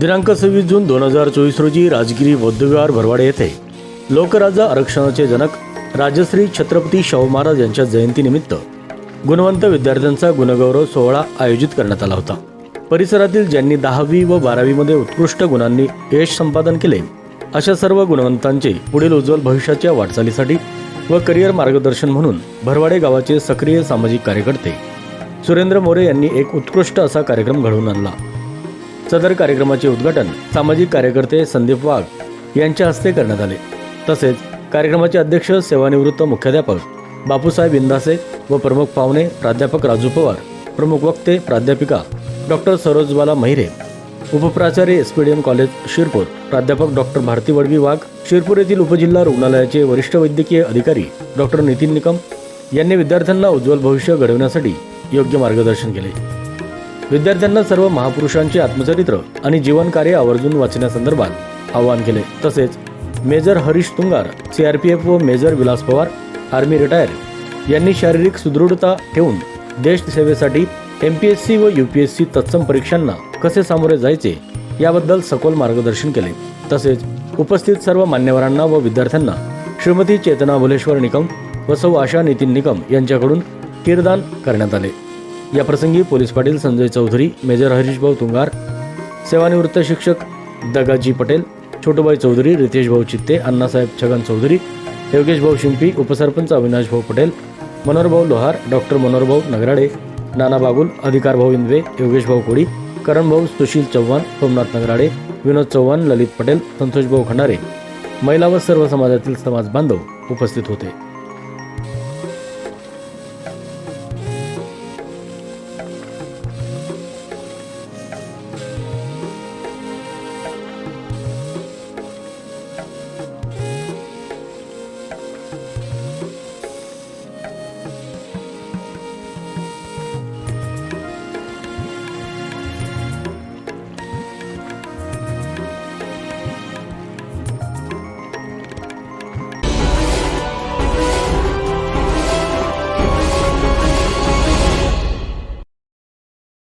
दिनांक सव्वीस जून दोन हजार चोवीस रोजी राजगिरी बौद्धविहार भरवाडे येथे लोकराजा आरक्षणाचे जनक राजश्री छत्रपती शाहू महाराज यांच्या जयंतीनिमित्त गुणवंत विद्यार्थ्यांचा गुणगौरव सोहळा आयोजित करण्यात आला होता. परिसरातील ज्यांनी दहावी व बारावीमध्ये उत्कृष्ट गुणांनी यश संपादन केले अशा सर्व गुणवंतांचे पुढील उज्ज्वल भविष्याच्या वाटचालीसाठी व करिअर मार्गदर्शन म्हणून भरवाडे गावाचे सक्रिय सामाजिक कार्यकर्ते सुरेंद्र मोरे यांनी एक उत्कृष्ट असा कार्यक्रम घडवून आणला. सदर कार्यक्रमाचे उद्घाटन सामाजिक कार्यकर्ते संदीप वाघ यांच्या हस्ते करण्यात आले. तसेच कार्यक्रमाचे अध्यक्ष सेवानिवृत्त मुख्याध्यापक बापूसाहेब इंदासे व प्रमुख पाहुणे प्राध्यापक राजू पवार प्रमुख वक्ते प्राध्यापिका doctor Sarojbala Mahire उपप्राचार्य S P D M college Shirpur प्राध्यापक डॉक्टर भारती वडवी वाघ शिरपूर येथील उपजिल्हा रुग्णालयाचे वरिष्ठ वैद्यकीय अधिकारी डॉक्टर नितीन निकम यांनी विद्यार्थ्यांना उज्ज्वल भविष्य घडवण्यासाठी योग्य मार्गदर्शन केले. विद्यार्थ्यांना सर्व महापुरुषांचे आत्मचरित्र आणि जीवनकार्य आवर्जून वाचण्यासंदर्भात आवाहन केले. तसेच मेजर हरीश तुंगार सीआरपीएफ व major Vilas Pawar army retire यांनी शारीरिक सुदृढता ठेवून देश सेवेसाठी एम पी एस सी व यू पी एस सी तत्सम परीक्षांना कसे सामोरे जायचे याबद्दल सखोल मार्गदर्शन केले. तसेच उपस्थित सर्व मान्यवरांना व विद्यार्थ्यांना श्रीमती चेतना भुलेश्वर निकम व सौ आशा नितीन निकम यांच्याकडून किरदान करण्यात आले. याप्रसंगी पोलीस पाटील संजय चौधरी मेजर हरीशभाऊ तुंगार सेवानिवृत्त शिक्षक दगाजी पटेल छोटूबाई चौधरी रितेश भाऊ चित्ते अण्णासाहेब छगन चौधरी योगेश भाऊ शिंपी उपसरपंच अविनाश भाऊ पटेल मनोहरभाऊ लोहार डॉक्टर मनोहरभाऊ नगराडे नाना बागुल अधिकार भाऊ इंदवे योगेशभाऊ कोळी करण भाऊ सुशील चव्हाण सोमनाथ नगराडे विनोद चव्हाण ललित पटेल संतोषभाऊ खंडारे. महिला व सर्व समाजातील समाज बांधव उपस्थित होते.